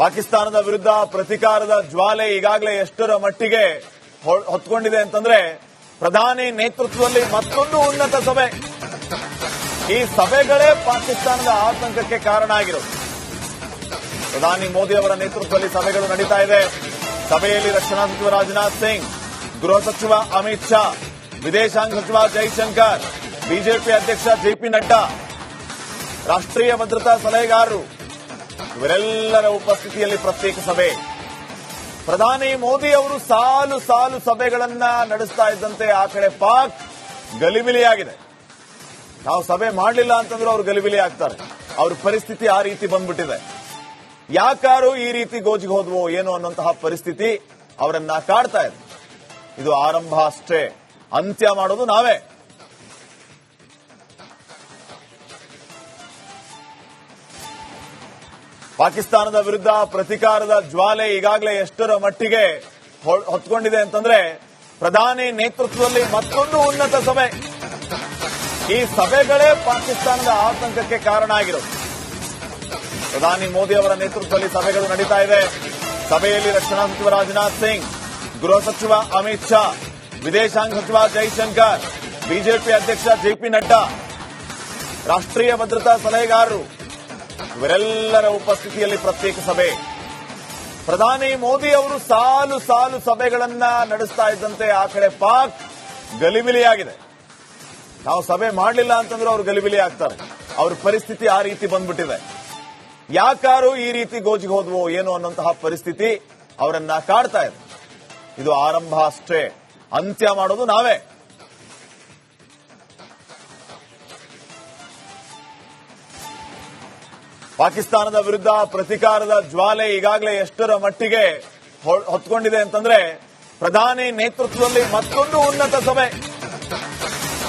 ಪಾಕಿಸ್ತಾನದ ವಿರುದ್ಧ ಪ್ರತಿಕಾರದ ಜ್ವಾಲೆ ಈಗಾಗಲೇ ಎಷ್ಟರ ಮಟ್ಟಿಗೆ ಹೊತ್ಕೊಂಡಿದೆ ಅಂತಂದ್ರೆ ಪ್ರಧಾನಿ ನೇತೃತ್ವದಲ್ಲಿ ಮತ್ತೊಂದು ಉನ್ನತ ಸಭೆ. ಈ ಸಭೆಗಳೇ ಪಾಕಿಸ್ತಾನದ ಆತಂಕಕ್ಕೆ ಕಾರಣ ಆಗಿರೋದು. ಪ್ರಧಾನಿ ಮೋದಿ ಅವರ ನೇತೃತ್ವದಲ್ಲಿ ಸಭೆಗಳು ನಡೀತಾ ಇದೆ. ಸಭೆಯಲ್ಲಿ ರಕ್ಷಣಾ ಸಚಿವ ರಾಜನಾಥ್ ಸಿಂಗ್, ಗೃಹ ಸಚಿವ ಅಮಿತ್ ಶಾ, ವಿದೇಶಾಂಗ ಸಚಿವ ಜೈಶಂಕರ್, ಬಿಜೆಪಿ ಅಧ್ಯಕ್ಷ ಜೆಪಿ ನಡ್ಡಾ, ರಾಷ್ಟ್ರೀಯ ಭದ್ರತಾ ಸಲಹೆಗಾರರು ಇವರೆಲ್ಲರ ಉಪಸ್ಥಿತಿಯಲ್ಲಿ ಪ್ರತ್ಯೇಕ ಸಭೆ. ಪ್ರಧಾನಿ ಮೋದಿ ಅವರು ಸಾಲು ಸಾಲು ಸಭೆಗಳನ್ನ ನಡೆಸ್ತಾ ಇದ್ದಂತೆ ಆ ಕಡೆ ಪಾಕ್ ಗಲಿಬಿಲಿಯಾಗಿದೆ. ನಾವು ಸಭೆ ಮಾಡಲಿಲ್ಲ ಅಂತಂದ್ರೆ ಅವರು ಗಲಿಬಿಲಿ ಆಗ್ತಾರೆ. ಅವ್ರ ಪರಿಸ್ಥಿತಿ ಆ ರೀತಿ ಬಂದ್ಬಿಟ್ಟಿದೆ. ಯಾಕಾರು ಈ ರೀತಿ ಗೋಜಿಗೆ ಹೋದ್ವೋ ಏನೋ ಅನ್ನೋಂತಹ ಪರಿಸ್ಥಿತಿ ಅವರನ್ನ ಕಾಡ್ತಾ ಇದೆ. ಇದು ಆರಂಭ ಅಷ್ಟೇ. ಅಂತ್ಯ ಮಾಡೋದು ನಾವೇ. ಪಾಕಿಸ್ತಾನದ ವಿರುದ್ಧ ಪ್ರತಿಕಾರದ ಜ್ವಾಲೆ ಈಗಾಗಲೇ ಎಷ್ಟರ ಮಟ್ಟಿಗೆ ಹೊತ್ಕೊಂಡಿದೆ ಅಂತಂದ್ರೆ ಪ್ರಧಾನಿ ನೇತೃತ್ವದಲ್ಲಿ ಮತ್ತೊಂದು ಉನ್ನತ ಸಭೆ. ಈ ಸಭೆಗಳೇ ಪಾಕಿಸ್ತಾನದ ಆತಂಕಕ್ಕೆ ಕಾರಣ ಆಗಿರೋದು. ಪ್ರಧಾನಿ ಮೋದಿ ಅವರ ನೇತೃತ್ವದಲ್ಲಿ ಸಭೆಗಳು ನಡೀತಾ ಇದೆ. ಸಭೆಯಲ್ಲಿ ರಕ್ಷಣಾ ಸಚಿವ ರಾಜನಾಥ್ ಸಿಂಗ್, ಗೃಹ ಸಚಿವ ಅಮಿತ್ ಶಾ, ವಿದೇಶಾಂಗ ಸಚಿವ ಜೈಶಂಕರ್, ಬಿಜೆಪಿ ಅಧ್ಯಕ್ಷ ಜೆಪಿ ನಡ್ಡಾ, ರಾಷ್ಟ್ರೀಯ ಭದ್ರತಾ ಸಲಹೆಗಾರರು ಇವರೆಲ್ಲರ ಉಪಸ್ಥಿತಿಯಲ್ಲಿ ಪ್ರತ್ಯೇಕ ಸಭೆ. ಪ್ರಧಾನಿ ಮೋದಿ ಅವರು ಸಾಲು ಸಾಲು ಸಭೆಗಳನ್ನ ನಡೆಸ್ತಾ ಇದ್ದಂತೆ ಆ ಕಡೆ ಪಾಕ್ ಗಲಿಬಿಲಿಯಾಗಿದೆ. ನಾವು ಸಭೆ ಮಾಡಲಿಲ್ಲ ಅಂತಂದ್ರೆ ಅವರು ಗಲಿಬಿಲಿ ಆಗ್ತಾರೆ. ಅವ್ರ ಪರಿಸ್ಥಿತಿ ಆ ರೀತಿ ಬಂದ್ಬಿಟ್ಟಿದೆ. ಯಾಕಾರು ಈ ರೀತಿ ಗೋಜಿಗೆ ಹೋದ್ವೋ ಏನೋ ಅನ್ನೋಂತಹ ಪರಿಸ್ಥಿತಿ ಅವರನ್ನ ಕಾಡ್ತಾ ಇದೆ. ಇದು ಆರಂಭ ಅಷ್ಟೇ. ಅಂತ್ಯ ಮಾಡೋದು ನಾವೇ. ಪಾಕಿಸ್ತಾನದ ವಿರುದ್ಧ ಪ್ರತಿಕಾರದ ಜ್ವಾಲೆ ಈಗಾಗಲೇ ಎಷ್ಟರ ಮಟ್ಟಿಗೆ ಹೊತ್ಕೊಂಡಿದೆ ಅಂತಂದ್ರೆ ಪ್ರಧಾನಿ ನೇತೃತ್ವದಲ್ಲಿ ಮತ್ತೊಂದು ಉನ್ನತ ಸಭೆ.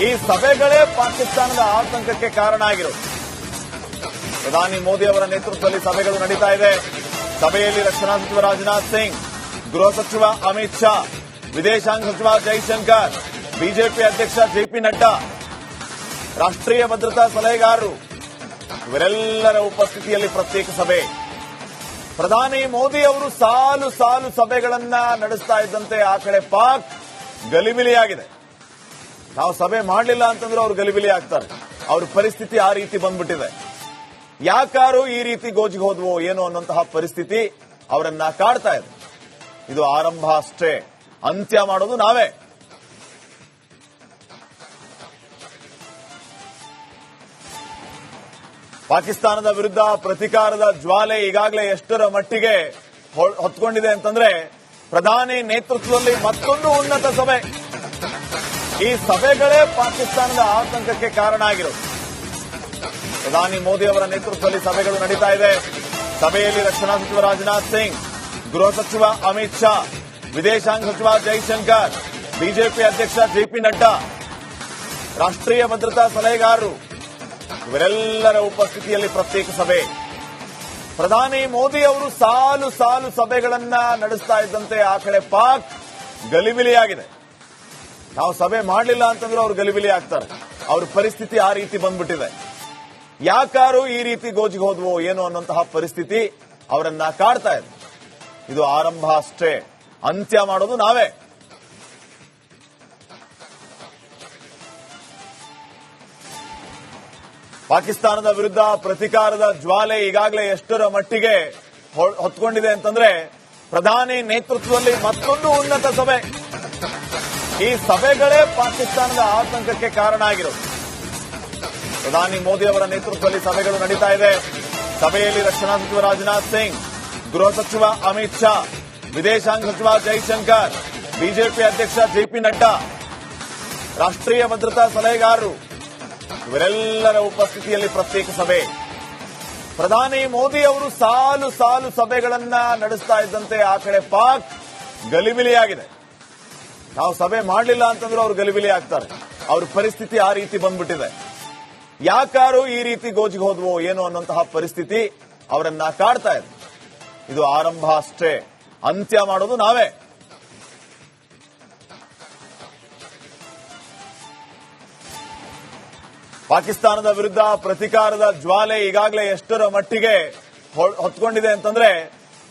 ಈ ಸಭೆಗಳೇ ಪಾಕಿಸ್ತಾನದ ಆತಂಕಕ್ಕೆ ಕಾರಣ ಆಗಿರು ಪ್ರಧಾನಿ ಮೋದಿ ಅವರ ನೇತೃತ್ವದಲ್ಲಿ ಸಭೆಗಳು ನಡೀತಾ ಇದೆ. ಸಭೆಯಲ್ಲಿ ರಕ್ಷಣಾ ಸಚಿವ ರಾಜನಾಥ್ ಸಿಂಗ್, ಗೃಹ ಸಚಿವ ಅಮಿತ್ ಶಾ, ವಿದೇಶಾಂಗ ಸಚಿವ ಜೈಶಂಕರ್, ಬಿಜೆಪಿ ಅಧ್ಯಕ್ಷ ಜೆಪಿ ನಡ್ಡಾ, ರಾಷ್ಟ್ರೀಯ ಭದ್ರತಾ ಸಲಹೆಗಾರರು ಇವರೆಲ್ಲರ ಉಪಸ್ಥಿತಿಯಲ್ಲಿ ಪ್ರತ್ಯೇಕ ಸಭೆ. ಪ್ರಧಾನಿ ಮೋದಿ ಅವರು ಸಾಲು ಸಾಲು ಸಭೆಗಳನ್ನ ನಡೆಸ್ತಾ ಇದ್ದಂತೆ ಆ ಕಡೆ ಪಾಕ್ ಗಲಿಬಿಲಿಯಾಗಿದೆ. ನಾವು ಸಭೆ ಮಾಡಲಿಲ್ಲ ಅಂತಂದ್ರೆ ಅವರು ಗಲಿಬಿಲಿ ಆಗ್ತಾರೆ. ಅವ್ರ ಪರಿಸ್ಥಿತಿ ಆ ರೀತಿ ಬಂದ್ಬಿಟ್ಟಿದೆ. ಯಾಕಾರು ಈ ರೀತಿ ಗೋಜಿಗೆ ಹೋದ್ವೋ ಏನೋ ಅನ್ನೋಂತಹ ಪರಿಸ್ಥಿತಿ ಅವರನ್ನ ಕಾಡ್ತಾ ಇದೆ. ಇದು ಆರಂಭ ಅಷ್ಟೇ. ಅಂತ್ಯ ಮಾಡೋದು ನಾವೇ. ಪಾಕಿಸ್ತಾನದ ವಿರುದ್ಧ ಪ್ರತಿಕಾರದ ಜ್ವಾಲೆ ಈಗಾಗಲೇ ಎಷ್ಟರ ಮಟ್ಟಿಗೆ ಹೊತ್ಕೊಂಡಿದೆ ಅಂತಂದ್ರೆ ಪ್ರಧಾನಿ ನೇತೃತ್ವದಲ್ಲಿ ಮತ್ತೊಂದು ಉನ್ನತ ಸಭೆ. ಈ ಸಭೆಗಳೇ ಪಾಕಿಸ್ತಾನದ ಆತಂಕಕ್ಕೆ ಕಾರಣ ಆಗಿರೋದು. ಪ್ರಧಾನಿ ಮೋದಿ ಅವರ ನೇತೃತ್ವದಲ್ಲಿ ಸಭೆಗಳು ನಡೀತಾ ಇದೆ. ಸಭೆಯಲ್ಲಿ ರಕ್ಷಣಾ ಸಚಿವ ರಾಜನಾಥ್ ಸಿಂಗ್, ಗೃಹ ಸಚಿವ ಅಮಿತ್ ಶಾ, ವಿದೇಶಾಂಗ ಸಚಿವ ಜೈಶಂಕರ್, ಬಿಜೆಪಿ ಅಧ್ಯಕ್ಷ ಜೆಪಿ ನಡ್ಡಾ, ರಾಷ್ಟ್ರೀಯ ಭದ್ರತಾ ಸಲಹೆಗಾರರು ಇವರೆಲ್ಲರ ಉಪಸ್ಥಿತಿಯಲ್ಲಿ ಪ್ರತ್ಯೇಕ ಸಭೆ. ಪ್ರಧಾನಿ ಮೋದಿ ಅವರು ಸಾಲು ಸಾಲು ಸಭೆಗಳನ್ನ ನಡೆಸ್ತಾ ಇದ್ದಂತೆ ಆ ಕಡೆ ಪಾಕ್ ಗಲಿಬಿಲಿಯಾಗಿದೆ. ನಾವು ಸಭೆ ಮಾಡಲಿಲ್ಲ ಅಂತಂದ್ರೆ ಅವರು ಗಲಿಬಿಲಿ ಆಗ್ತಾರೆ. ಅವ್ರ ಪರಿಸ್ಥಿತಿ ಆ ರೀತಿ ಬಂದ್ಬಿಟ್ಟಿದೆ. ಯಾಕಾರು ಈ ರೀತಿ ಗೋಜಿಗೆ ಹೋದ್ವೋ ಏನೋ ಅನ್ನೋಂತಹ ಪರಿಸ್ಥಿತಿ ಅವರನ್ನ ಕಾಡ್ತಾ ಇದೆ. ಇದು ಆರಂಭ ಅಷ್ಟೇ. ಅಂತ್ಯ ಮಾಡೋದು ನಾವೇ. ಪಾಕಿಸ್ತಾನದ ವಿರುದ್ಧ ಪ್ರತಿಕಾರದ ಜ್ವಾಲೆ ಈಗಾಗಲೇ ಎಷ್ಟರ ಮಟ್ಟಿಗೆ ಹೊತ್ಕೊಂಡಿದೆ ಅಂತಂದ್ರೆ ಪ್ರಧಾನಿ ನೇತೃತ್ವದಲ್ಲಿ ಮತ್ತೊಂದು ಉನ್ನತ ಸಭೆ. ಈ ಸಭೆಗಳೇ ಪಾಕಿಸ್ತಾನದ ಆತಂಕಕ್ಕೆ ಕಾರಣ ಆಗಿರೋದು. ಪ್ರಧಾನಿ ಮೋದಿ ಅವರ ನೇತೃತ್ವದಲ್ಲಿ ಸಭೆಗಳು ನಡೀತಾ ಇದೆ. ಸಭೆಯಲ್ಲಿ ರಕ್ಷಣಾ ಸಚಿವ ರಾಜನಾಥ್ ಸಿಂಗ್, ಗೃಹ ಸಚಿವ ಅಮಿತ್ ಶಾ, ವಿದೇಶಾಂಗ ಸಚಿವ ಜೈಶಂಕರ್, ಬಿಜೆಪಿ ಅಧ್ಯಕ್ಷ ಜೆಪಿ ನಡ್ಡಾ, ರಾಷ್ಟ್ರೀಯ ಭದ್ರತಾ ಸಲಹೆಗಾರರು ಇವರೆಲ್ಲರ ಉಪಸ್ಥಿತಿಯಲ್ಲಿ ಪ್ರತ್ಯೇಕ ಸಭೆ. ಪ್ರಧಾನಿ ಮೋದಿ ಅವರು ಸಾಲು ಸಾಲು ಸಭೆಗಳನ್ನ ನಡೆಸ್ತಾ ಇದ್ದಂತೆ ಆ ಕಡೆ ಪಾಕ್ ಗಲಿಬಿಲಿಯಾಗಿದೆ. ನಾವು ಸಭೆ ಮಾಡಲಿಲ್ಲ ಅಂತಂದ್ರೆ ಅವರು ಗಲಿಬಿಲಿ ಆಗ್ತಾರೆ. ಅವ್ರ ಪರಿಸ್ಥಿತಿ ಆ ರೀತಿ ಬಂದ್ಬಿಟ್ಟಿದೆ. ಯಾಕಾರು ಈ ರೀತಿ ಗೋಜಿಗೆ ಹೋದ್ವೋ ಏನೋ ಅನ್ನೋಂತಹ ಪರಿಸ್ಥಿತಿ ಅವರನ್ನ ಕಾಡ್ತಾ ಇದೆ. ಇದು ಆರಂಭ ಅಷ್ಟೇ. ಅಂತ್ಯ ಮಾಡೋದು ನಾವೇ. ಪಾಕಿಸ್ತಾನದ ವಿರುದ್ಧ ಪ್ರತಿಕಾರದ ಜ್ವಾಲೆ ಈಗಾಗಲೇ ಎಷ್ಟರ ಮಟ್ಟಿಗೆ ಹೊತ್ಕೊಂಡಿದೆ ಅಂತಂದ್ರೆ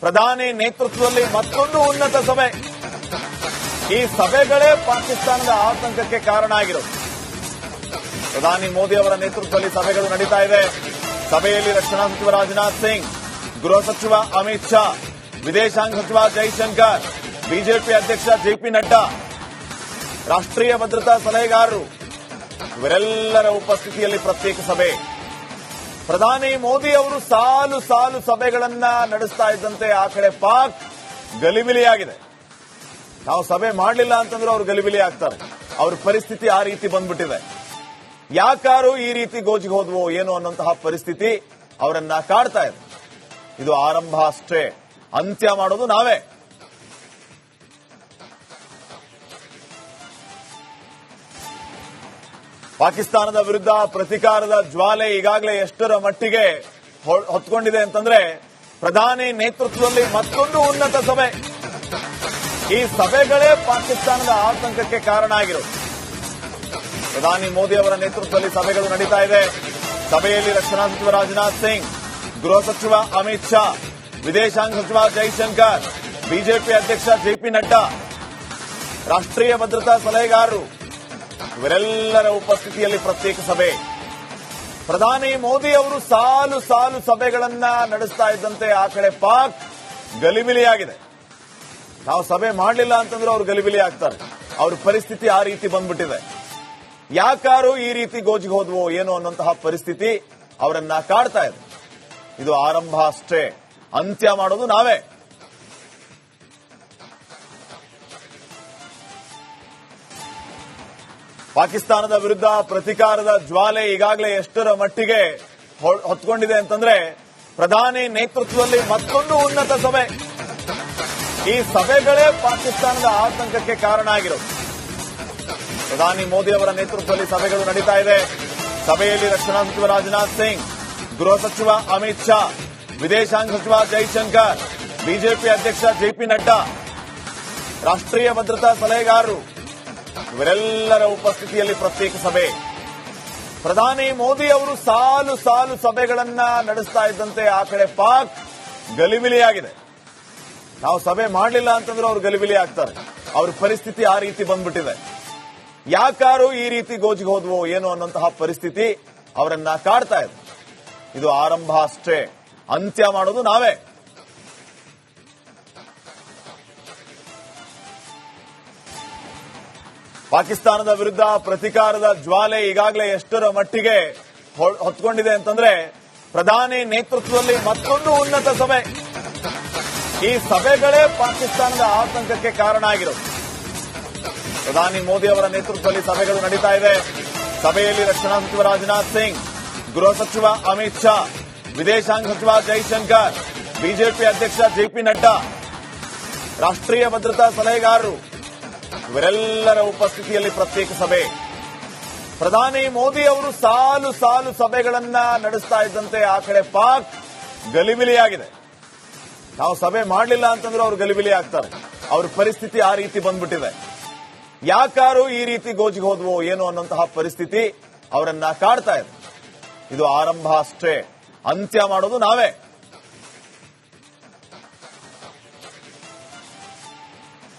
ಪ್ರಧಾನಿ ನೇತೃತ್ವದಲ್ಲಿ ಮತ್ತೊಂದು ಉನ್ನತ ಸಭೆ. ಈ ಸಭೆಗಳೇ ಪಾಕಿಸ್ತಾನದ ಆತಂಕಕ್ಕೆ ಕಾರಣ ಆಗಿರೋದು. ಪ್ರಧಾನಿ ಮೋದಿ ಅವರ ನೇತೃತ್ವದಲ್ಲಿ ಸಭೆಗಳು ನಡೀತಾ ಇದೆ. ಸಭೆಯಲ್ಲಿ ರಕ್ಷಣಾ ಸಚಿವ ರಾಜನಾಥ್ ಸಿಂಗ್, ಗೃಹ ಸಚಿವ ಅಮಿತ್ ಶಾ, ವಿದೇಶಾಂಗ ಸಚಿವ ಜೈಶಂಕರ್, ಬಿಜೆಪಿ ಅಧ್ಯಕ್ಷ ಜೆಪಿ ನಡ್ಡಾ, ರಾಷ್ಟ್ರೀಯ ಭದ್ರತಾ ಸಲಹೆಗಾರರು ಇವರೆಲ್ಲರ ಉಪಸ್ಥಿತಿಯಲ್ಲಿ ಪ್ರತ್ಯೇಕ ಸಭೆ. ಪ್ರಧಾನಿ ಮೋದಿ ಅವರು ಸಾಲು ಸಾಲು ಸಭೆಗಳನ್ನ ನಡೆಸ್ತಾ ಇದ್ದಂತೆ ಆ ಕಡೆ ಪಾಕ್ ಗಲಿಬಿಲಿಯಾಗಿದೆ. ನಾವು ಸಭೆ ಮಾಡಲಿಲ್ಲ ಅಂತಂದ್ರೆ ಅವರು ಗಲಿಬಿಲಿ ಆಗ್ತಾರೆ. ಅವ್ರ ಪರಿಸ್ಥಿತಿ ಆ ರೀತಿ ಬಂದ್ಬಿಟ್ಟಿದೆ. ಯಾಕಾರು ಈ ರೀತಿ ಗೋಜಿಗೆ ಹೋದ್ವೋ ಏನೋ ಅನ್ನೋಂತಹ ಪರಿಸ್ಥಿತಿ ಅವರನ್ನ ಕಾಡ್ತಾ ಇದೆ. ಇದು ಆರಂಭ ಅಷ್ಟೇ. ಅಂತ್ಯ ಮಾಡೋದು ನಾವೇ. ಪಾಕಿಸ್ತಾನದ ವಿರುದ್ಧ ಪ್ರತಿಕಾರದ ಜ್ವಾಲೆ ಈಗಾಗಲೇ ಎಷ್ಟರ ಮಟ್ಟಿಗೆ ಹೊತ್ಕೊಂಡಿದೆ ಅಂತಂದ್ರೆ ಪ್ರಧಾನಿ ನೇತೃತ್ವದಲ್ಲಿ ಮತ್ತೊಂದು ಉನ್ನತ ಸಭೆ. ಈ ಸಭೆಗಳೇ ಪಾಕಿಸ್ತಾನದ ಆತಂಕಕ್ಕೆ ಕಾರಣ ಆಗಿರು ಪ್ರಧಾನಿ ಮೋದಿ ಅವರ ನೇತೃತ್ವದಲ್ಲಿ ಸಭೆಗಳು ನಡೀತಾ ಇದೆ. ಸಭೆಯಲ್ಲಿ ರಕ್ಷಣಾ ಸಚಿವ ರಾಜನಾಥ್ ಸಿಂಗ್, ಗೃಹ ಸಚಿವ ಅಮಿತ್ ಶಾ, ವಿದೇಶಾಂಗ ಸಚಿವ ಜೈಶಂಕರ್, ಬಿಜೆಪಿ ಅಧ್ಯಕ್ಷ ಜೆಪಿ ನಡ್ಡಾ, ರಾಷ್ಟ್ರೀಯ ಭದ್ರತಾ ಸಲಹೆಗಾರರು ಇವರೆಲ್ಲರ ಉಪಸ್ಥಿತಿಯಲ್ಲಿ ಪ್ರತ್ಯೇಕ ಸಭೆ. ಪ್ರಧಾನಿ ಮೋದಿ ಅವರು ಸಾಲು ಸಾಲು ಸಭೆಗಳನ್ನ ನಡೆಸ್ತಾ ಇದ್ದಂತೆ ಆ ಕಡೆ ಪಾಕ್ ಗಲಿಬಿಲಿಯಾಗಿದೆ. ನಾವು ಸಭೆ ಮಾಡಲಿಲ್ಲ ಅಂತಂದ್ರೆ ಅವರು ಗಲಿಬಿಲಿ ಆಗ್ತಾರೆ. ಅವ್ರ ಪರಿಸ್ಥಿತಿ ಆ ರೀತಿ ಬಂದ್ಬಿಟ್ಟಿದೆ. ಯಾಕಾರು ಈ ರೀತಿ ಗೋಜಿಗೆ ಹೋದ್ವೋ ಏನೋ ಅನ್ನೋಂತಹ ಪರಿಸ್ಥಿತಿ ಅವರನ್ನ ಕಾಡ್ತಾ ಇದೆ. ಇದು ಆರಂಭ ಅಷ್ಟೇ. ಅಂತ್ಯ ಮಾಡೋದು ನಾವೇ. ಪಾಕಿಸ್ತಾನದ ವಿರುದ್ಧ ಪ್ರತಿಕಾರದ ಜ್ವಾಲೆ ಈಗಾಗಲೇ ಎಷ್ಟರ ಮಟ್ಟಿಗೆ ಹೊತ್ಕೊಂಡಿದೆ ಅಂತಂದ್ರೆ ಪ್ರಧಾನಿ ನೇತೃತ್ವದಲ್ಲಿ ಮತ್ತೊಂದು ಉನ್ನತ ಸಭೆ. ಈ ಸಭೆಗಳೇ ಪಾಕಿಸ್ತಾನದ ಆತಂಕಕ್ಕೆ ಕಾರಣ ಆಗಿರೋದು. ಪ್ರಧಾನಿ ಮೋದಿ ಅವರ ನೇತೃತ್ವದಲ್ಲಿ ಸಭೆಗಳು ನಡೀತಾ ಇದೆ. ಸಭೆಯಲ್ಲಿ ರಕ್ಷಣಾ ಸಚಿವ ರಾಜನಾಥ್ ಸಿಂಗ್, ಗೃಹ ಸಚಿವ ಅಮಿತ್ ಶಾ, ವಿದೇಶಾಂಗ ಸಚಿವ ಜೈಶಂಕರ್, ಬಿಜೆಪಿ ಅಧ್ಯಕ್ಷ ಜೆಪಿ ನಡ್ಡಾ, ರಾಷ್ಟ್ರೀಯ ಭದ್ರತಾ ಸಲಹೆಗಾರರು ಇವರೆಲ್ಲರ ಉಪಸ್ಥಿತಿಯಲ್ಲಿ ಪ್ರತ್ಯೇಕ ಸಭೆ. ಪ್ರಧಾನಿ ಮೋದಿ ಅವರು ಸಾಲು ಸಾಲು ಸಭೆಗಳನ್ನ ನಡೆಸ್ತಾ ಇದ್ದಂತೆ ಆ ಕಡೆ ಪಾಕ್ ಗಲಿಬಿಲಿಯಾಗಿದೆ. ನಾವು ಸಭೆ ಮಾಡಲಿಲ್ಲ ಅಂತಂದ್ರೆ ಅವರು ಗಲಿಬಿಲಿ ಆಗ್ತಾರೆ. ಅವ್ರ ಪರಿಸ್ಥಿತಿ ಆ ರೀತಿ ಬಂದ್ಬಿಟ್ಟಿದೆ. ಯಾಕಾರು ಈ ರೀತಿ ಗೋಜಿಗೆ ಹೋದ್ವು ಏನು ಅನ್ನೋಂತಹ ಪರಿಸ್ಥಿತಿ ಅವರನ್ನ ಕಾಡ್ತಾ ಇದೆ. ಇದು ಆರಂಭ ಅಷ್ಟೇ. ಅಂತ್ಯ ಮಾಡೋದು ನಾವೇ. ಪಾಕಿಸ್ತಾನದ ವಿರುದ್ಧ ಪ್ರತಿಕಾರದ ಜ್ವಾಲೆ ಈಗಾಗಲೇ ಎಷ್ಟರ ಮಟ್ಟಿಗೆ ಹೊತ್ಕೊಂಡಿದೆ ಅಂತಂದ್ರೆ ಪ್ರಧಾನಿ ನೇತೃತ್ವದಲ್ಲಿ ಮತ್ತೊಂದು ಉನ್ನತ ಸಭೆ. ಈ ಸಭೆಗಳೇ ಪಾಕಿಸ್ತಾನದ ಆತಂಕಕ್ಕೆ ಕಾರಣ ಆಗಿರೋದು. ಪ್ರಧಾನಿ ಮೋದಿ ಅವರ ನೇತೃತ್ವದಲ್ಲಿ ಸಭೆಗಳು ನಡೀತಾ ಇದೆ. ಸಭೆಯಲ್ಲಿ ರಕ್ಷಣಾ ಸಚಿವ ರಾಜನಾಥ್ ಸಿಂಗ್, ಗೃಹ ಸಚಿವ ಅಮಿತ್ ಶಾ, ವಿದೇಶಾಂಗ ಸಚಿವ ಜೈಶಂಕರ್, ಬಿಜೆಪಿ ಅಧ್ಯಕ್ಷ ಜೆಪಿ ನಡ್ಡಾ, ರಾಷ್ಟ್ರೀಯ ಭದ್ರತಾ ಸಲಹೆಗಾರರು ಇವರೆಲ್ಲರ ಉಪಸ್ಥಿತಿಯಲ್ಲಿ ಪ್ರತ್ಯೇಕ ಸಭೆ. ಪ್ರಧಾನಿ ಮೋದಿ ಅವರು ಸಾಲು ಸಾಲು ಸಭೆಗಳನ್ನ ನಡೆಸ್ತಾ ಇದ್ದಂತೆ ಆ ಕಡೆ ಪಾಕ್ ಗಲಿಬಿಲಿಯಾಗಿದೆ. ನಾವು ಸಭೆ ಮಾಡಲಿಲ್ಲ ಅಂತಂದ್ರೆ ಅವರು ಗಲಿಬಿಲಿ ಆಗ್ತಾರೆ. ಅವ್ರ ಪರಿಸ್ಥಿತಿ ಆ ರೀತಿ ಬಂದ್ಬಿಟ್ಟಿದೆ. ಯಾಕಾರು ಈ ರೀತಿ ಗೋಜಿಗೆ ಹೋದ್ವೋ ಏನು ಅನ್ನೋಂತಹ ಪರಿಸ್ಥಿತಿ ಅವರನ್ನ ಕಾಡ್ತಾ ಇದೆ. ಇದು ಆರಂಭ ಅಷ್ಟೇ. ಅಂತ್ಯ ಮಾಡೋದು ನಾವೇ.